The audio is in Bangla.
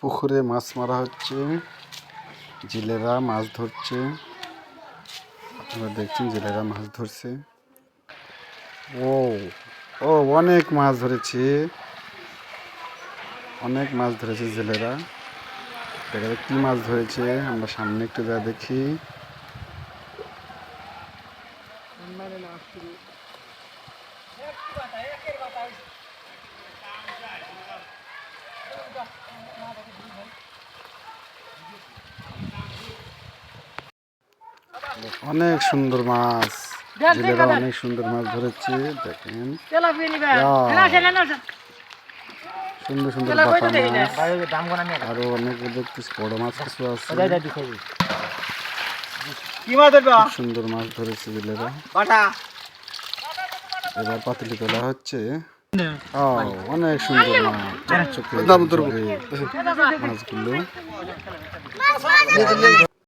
পুকুরে মাছ মারা হচ্ছে, জেলেরা মাছ ধরছে। আপনারা দেখছেন জেলেরা মাছ ধরছে। ও ও, অনেক মাছ ধরেছে। অনেক মাছ ধরেছে জেলেরা। দেখা যাক কী মাছ ধরেছে, আমরা সামনে একটু যা দেখি। অনেক সুন্দর মাছ। জেলেরা অনেক সুন্দর মাছ ধরেছে দেখেন। সুন্দর সুন্দর মাছ। আরও অনেক দেখতেছি বড় মাছ কিছু আছে। সুন্দর মাছ ধরেছে জেলেরা বাটা। এবার পাতিলি তোলা হচ্ছে। ও অনেক সুন্দর মাছ। চোখে মাছগুলো।